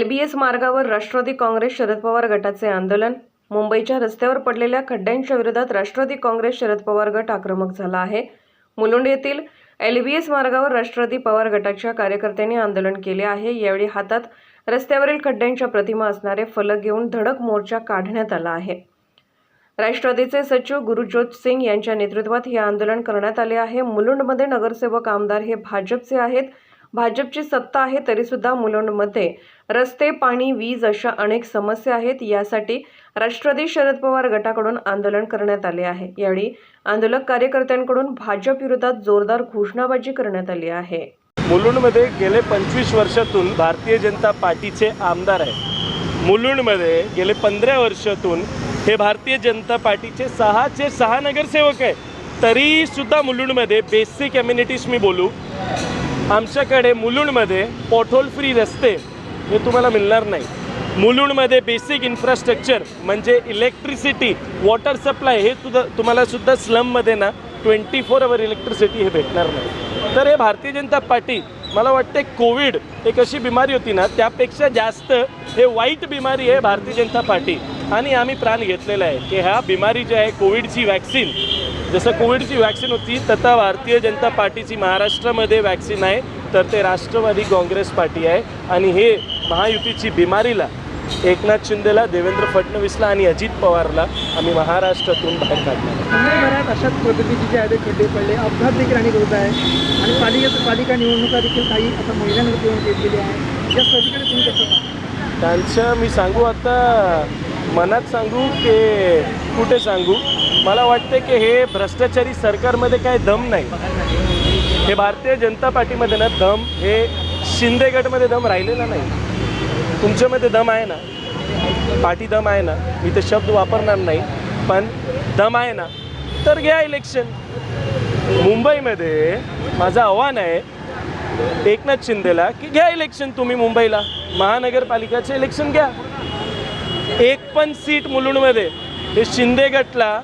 LBS मार्गावर राष्ट्रवादी काँग्रेस शरद पवार गटाचे आंदोलन. मुंबईच्या रस्त्यावर पडलेल्या खड्ड्यांच्या विरोधात राष्ट्रवादी काँग्रेस शरद पवार गट आक्रमक झाला आहे. मुलुंड येथील एलबीएस मार्गावर राष्ट्रवादी पवार गटाच्या कार्यकर्त्यांनी आंदोलन केले आहे. यावेळी हातात रस्त्यावरील खड्ड्यांच्या प्रतिमा असणारे फलक घेऊन धडक मोर्चा काढण्यात आला आहे. राष्ट्रवादीचे सचिव गुरुज्योत सिंग यांच्या नेतृत्वात हे आंदोलन करण्यात आले आहे. मुलुंडमध्ये नगरसेवक आमदार हे भाजपचे आहेत. भाजपची सत्ता आहे तरीसुद्धा मुलुंडमध्ये. रस्ते पाणी वीज अशा अनेक समस्या आहेत. यासाठी राष्ट्रवादी शरद पवार गटाकडून आंदोलन करण्यात आले आहे. यावेळी आंदोलक कार्यकर्त्यांकडून भाजप विरोधात जोरदार घोषणाबाजी करण्यात आली आहे. मुलुंडमध्ये गेले पंचवीस वर्षातून भारतीय जनता पार्टीचे आमदार आहे मुलुंडमध्ये गेले पंधरा वर्षातून हे भारतीय जनता पार्टीचे सहाचे सहा नगरसेवक आहे तरीसुद्धा मुलुंडमध्ये बेसिक कम्युनिटीज मी बोलू. आमच्याकडे मुलुंडमध्ये पॉटहोल फ्री रस्ते हे तुम्हाला मिळणार नाही. मुलुंडमध्ये बेसिक इन्फ्रास्ट्रक्चर म्हणजे इलेक्ट्रिसिटी वॉटर सप्लाय हे सुद्धा तुम्हाला सुद्धा स्लममध्ये ना ट्वेंटी फोर अवर इलेक्ट्रिसिटी हे भेटणार नाही. तर हे भारतीय जनता पार्टी मला वाटते कोविड एक अशी बिमारी होती ना त्यापेक्षा जास्त हे वाईट बिमारी आहे भारतीय जनता पार्टी. आणि आम्ही प्राण घेतलेला आहे की ह्या बिमारी जी आहे कोविडची वॅक्सिन जसं कोविडची वॅक्सिन होती तथा भारतीय जनता पार्टीची महाराष्ट्रामध्ये वॅक्सिन आहे तर ते राष्ट्रवादी काँग्रेस पार्टी आहे. आणि हे महायुतीची बिमारीला एकनाथ शिंदेला देवेंद्र फडणवीसला आणि अजित पवारला आम्ही महाराष्ट्रातून बाहेर काढणार अशाच पद्धतीचे जे आहे खड्डे पडले. अपघात देखील अनेक होत आहे. आणि पालिका पालिका निवडणुका देखील काही आता महिलांवर येऊन घेतलेली आहे या स्थितीकडे तुम्ही कसं? त्यांचं मी सांगू आता मनात सांगू की कुठे सांगू? मला वाटते की हे भ्रष्टाचारी सरकारमध्ये काय दम नाही. हे भारतीय जनता पार्टीमध्ये ना दम हे शिंदे गटमध्ये दम राहिलेला नाही. तुमच्यामध्ये दम आहे ना? पाठी दम आहे ना? मी ते शब्द वापरणार नाही पण दम आहे ना? तर घ्या इलेक्शन मुंबईमध्ये माझं आव्हान आहे एकनाथ शिंदेला की घ्या इलेक्शन तुम्ही मुंबईला. महानगरपालिकाचे इलेक्शन घ्या. एक पण सीट मुलुंडमध्ये. हे शिंदे गटला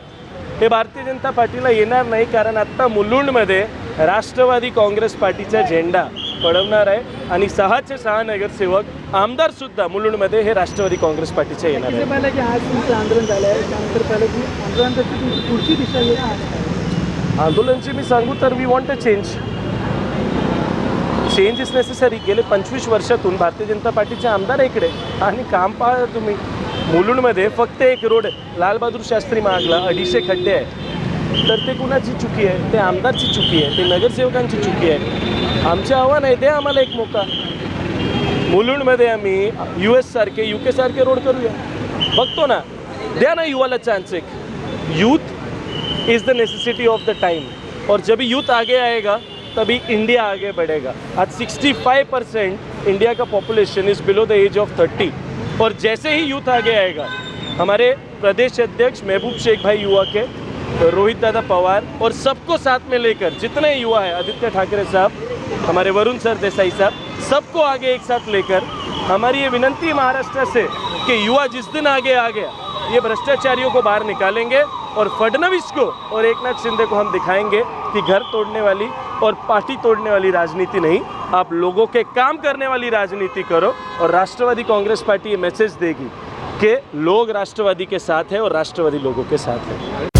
हे भारतीय जनता पार्टीला येणार नाही कारण आत्ता मुलुंडमध्ये राष्ट्रवादी काँग्रेस पार्टीचा झेंडा पडवणार आहे आणि सहाचे सहा नगरसेवक आमदारसुद्धा मुलुंडमध्ये हे राष्ट्रवादी काँग्रेस पार्टीचे येणार आहे आज तुमचं आंदोलन झालं आहे त्यानंतर आंदोलनाची तुमची पुढची दिशा आहे आंदोलनची मी सांगू तर we want a change change is necessary गेले पंचवीस वर्षातून भारतीय जनता पार्टीचे आमदार इकडे. आणि काम पहा तुम्ही. मुलुंडमध्ये फक्त एक रोड लालबहादूर शास्त्री मार्गला अडीचशे खड्डे आहे तर ते कुणाची चुकी आहे? ते आमदारची चुकी आहे. ते नगरसेवकांची चुकी आहे. आमचे आव्हान आहे ते आम्हाला एक मोका. मुलुंडमध्ये आम्ही यू एस सारखे यू के सारखे रोड करूया. बघतो ना. द्या ना युवाला चान्स एक. Youth is the necessity of the time और जब यूथ आगे आएगा तभी इंडिया आगे बढ़ेगा. आज 65 परसेंट इंडिया का population is below the age of 30 और जैसे ही यूथ आगे आएगा, हमारे प्रदेश अध्यक्ष महबूब शेख भाई युवा के, रोहित दादा पवार और सबको साथ में लेकर जितने युवा है, आदित्य ठाकरे साहब, हमारे वरुण सर देसाई साहब, सबको आगे एक साथ लेकर हमारी ये विनंती महाराष्ट्र से कि युवा जिस दिन आगे आ गया, ये भ्रष्टाचारियों को बाहर निकालेंगे और फडणवीस को और एकनाथ शिंदे को हम दिखाएँगे कि घर तोड़ने वाली और पार्टी तोड़ने वाली राजनीति नहीं आप लोगों के काम करने वाली राजनीति करो और राष्ट्रवादी कांग्रेस पार्टी ये मैसेज देगी कि लोग राष्ट्रवादी के साथ है और राष्ट्रवादी लोगों के साथ है।